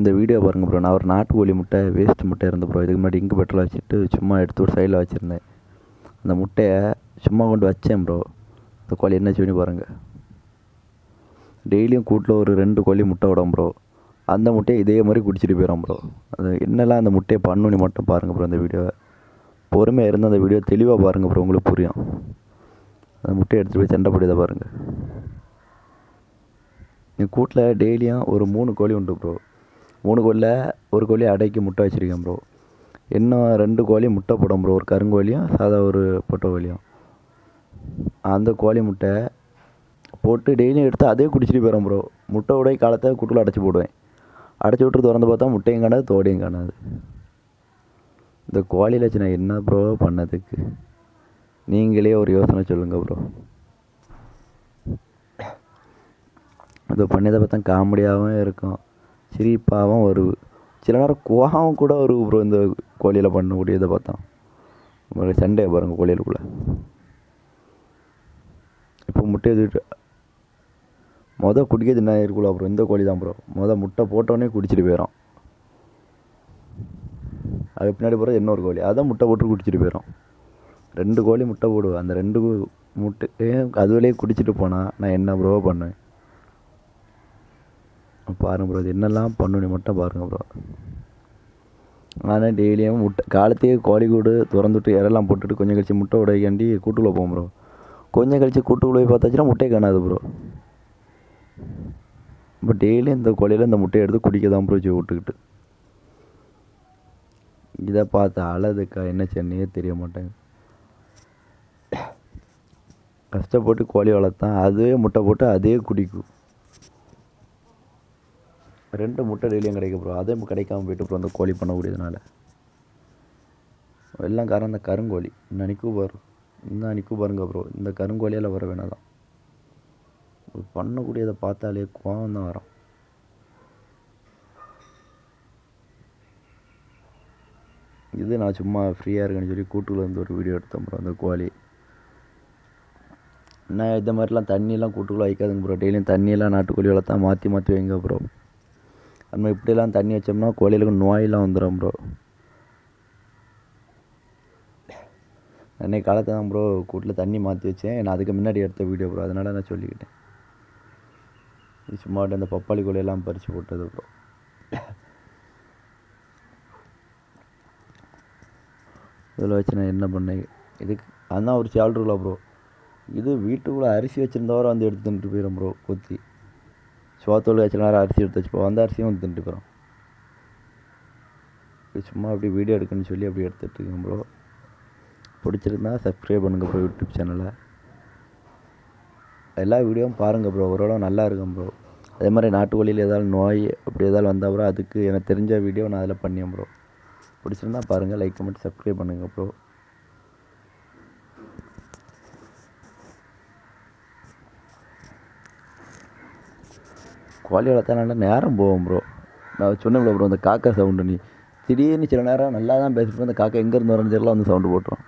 இந்த வீடியோ பாருங்கள் ப்ரோ நான் ஒரு நாட்டுக்கோழி முட்டை வேஸ்ட் முட்டை இருந்து ப்ரோ இதுக்கு முன்னாடி இங்கு பெட்ரோல் வச்சுட்டு சும்மா எடுத்து ஒரு சைடில் வச்சுருந்தேன். அந்த முட்டையை சும்மா கொண்டு வச்சேன் ப்ரோ இந்த கோழி என்ன பண்ணி பாருங்கள் டெய்லியும் கூட்டில் ஒரு ரெண்டு கோழி முட்டை விடும் ப்ரோ அந்த முட்டையை இதே மாதிரி குடிச்சிட்டு போயிடும் ப்ரோ அது என்னெல்லாம் அந்த முட்டையை பண்ணுன்னு மட்டும் பாருங்கள் ப்ரோ அந்த வீடியோவை பொறுமையாக இருந்து அந்த வீடியோ தெளிவாக பாருங்கள் ப்ரோ உங்களுக்கு புரியும். அந்த முட்டையை எடுத்துகிட்டு போய் சண்டை போடுறதை பாருங்கள் என் கூட்டில் டெய்லியும் ஒரு மூணு கோழி உண்டு ப்ரோ மூணு கோழியில் ஒரு கோழி அடைக்கி முட்டை வச்சுருக்கேன் ப்ரோ இன்னும் ரெண்டு கோழி முட்டை போடும் ப்ரோ ஒரு கருங்கோழியும் சாதா ஒரு பொட்டை கோழியும் அந்த கோழி முட்டை போட்டு டெய்லியும் எடுத்து அதே குடிச்சிட்டு போயிடும் ப்ரோ முட்டை உடைய காலத்தை குட்டில் அடைச்சி போடுவேன். அடைச்சி விட்டு திறந்து பார்த்தா முட்டையும் காணாது தோடையும் காணாது. இந்த கோழியில் வச்சு நான் என்ன ப்ரோ பண்ணதுக்கு? நீங்களே ஒரு யோசனை சொல்லுங்கள் ப்ரோ இதை பண்ணியதை பார்த்தா காமெடியாகவும் இருக்கும். சிரிப்பாகவும் வரும் சில நேரம் கோவம் கூட வரும் ப்ரோ இந்த கோழியில் பண்ணக்கூடியதை பார்த்தா உங்களுக்கு சண்டே பாருங்கள் கோழிகளுக்குள்ளே இப்போ முட்டையை தூக்கிட்டு மொதல் குடிக்கிறது என்ன இருக்குல்ல ப்ரோ இந்த கோழி தான் ப்ரோ மொதல் முட்டை போட்டோடனே குடிச்சிட்டு போயிடும் அது பின்னாடி போகிற இன்னொரு கோழி. அதான் முட்டை போட்டு குடிச்சிட்டு போயிடும் ரெண்டு கோழி முட்டை போடுவேன் அந்த ரெண்டு கு- அது அதுவிலேயே குடிச்சிட்டு போனால் நான் என்ன ப்ரோ பண்ணுவேன்? பாருங்க ப்ரோ இது என்னெல்லாம் பண்ணுன்னு மட்டும் பாருங்கள் ப்ரோ ஆனால் டெய்லியும் முட்டை காலத்தையே கோழி கூடு திறந்துட்டு இறெல்லாம் போட்டுட்டு கொஞ்சம் கழிச்சு முட்டை உடைக்காண்டி கூட்டுக்குள்ளே போகும் ப்ரோ கொஞ்சம் கழிச்சு கூட்டுக்குள்ளே போய் பார்த்தாச்சுன்னா முட்டையை காணாது ப்ரோ இப்போ டெய்லியும் இந்த கோழியில் இந்த முட்டையை எடுத்து குடிக்க தான் ப்ரோ விட்டுக்கிட்டு. இதை பார்த்து அழதுக்கா என்ன சென்னையே தெரிய மாட்டேங்க கஷ்டப்பட்டு கோழி வளர்த்தான் அதுவே முட்டை போட்டு அதே குடிக்கும். ரெண்டு முட்டை டெய்லியும் கிடைக்க ப்ரோ அதே கிடைக்காம போயிட்டு ப்ரோ அந்த கோழி பண்ணக்கூடியதுனால. எல்லாம் காரணம் இந்த கருங்கோழி. இந்த நிக்கூபார் இந்த நிக்கூபாருங்க ப்ரோ இந்த கருங்கோழியால் வர வேணாதான் தான். பண்ணக்கூடியதை பார்த்தாலே கோவம் தான் வரும். இது நான் சும்மா ஃப்ரீயாக இருக்கேன்னு சொல்லி கூட்டுக்குள்ள இருந்து ஒரு வீடியோ எடுத்தேன் ப்ரோ அந்த கோழி. என்ன இந்த மாதிரிலாம் தண்ணியெல்லாம் கூட்டுக்குள்ளே வைக்காதுங்க ப்ரோ டெய்லியும் தண்ணியெல்லாம் நாட்டுக்கோழி வளர்த்தா மாற்றி மாற்றி வைங்க ப்ரோ நம்ம இப்படியெல்லாம் தண்ணி வச்சோம்னா கோழிகளுக்கு நோயெல்லாம் வந்துடும் ப்ரோ அன்னைக்கு காலத்தை தான் ப்ரோ கூட்டில் தண்ணி மாற்றி வச்சேன். நான் அதுக்கு முன்னாடி எடுத்த வீடியோ ப்ரோ அதனால் நான் சொல்லிக்கிட்டேன். சும்மா அந்த பப்பாளி கோழியெல்லாம் பறித்து போட்டது ப்ரோ இதில் வச்சு நான் என்ன பண்ணேன்? இதுக்கு அதுதான் ஒரு சேல்ருல ப்ரோ இது வீட்டுக்குள்ளே அரிசி வச்சுருந்தவரை வந்து எடுத்துகிட்டு போயிடும் ப்ரோ கொத்தி. சோத்தோல் வச்ச நேரம் அரிசி எடுத்து வச்சுப்போம். அந்த அரிசியும் வந்து தின்ட்டு சும்மா அப்படி வீடியோ எடுக்கணும்னு சொல்லி அப்படி எடுத்துகிட்டு இருக்கேன் ப்ரோ பிடிச்சிருந்தா சப்ஸ்கிரைப் பண்ணுங்கள் ப்ரோ யூடியூப் சேனலை எல்லா வீடியோவும் பாருங்கள் ப்ரோ ஓரளவு நல்லா இருக்கும் ப்ரோ அதே மாதிரி நாட்டுக்கோழியில் ஏதாவது நோய் அப்படி ஏதாவது வந்தால் ப்ரோ அதுக்கு எனக்கு தெரிஞ்ச வீடியோ நான் அதில் பண்ணியேன் ப்ரோ பிடிச்சிருந்தா பாருங்கள் லைக் கமெண்ட் சப்ஸ்கிரைப் பண்ணுங்கள் ப்ரோ கோழி வளர்த்தனால நேரம் போகும் ப்ரோ நான் சொன்னேன் ப்ரோ அந்த காக்கா சவுண்டு நீ. திடீர்னு சில நேரம் நல்லா தான் பேசிட்டு அந்த காக்கா எங்கேருந்து வரணும் தெரியல வந்து சவுண்டு போட்டுரும்.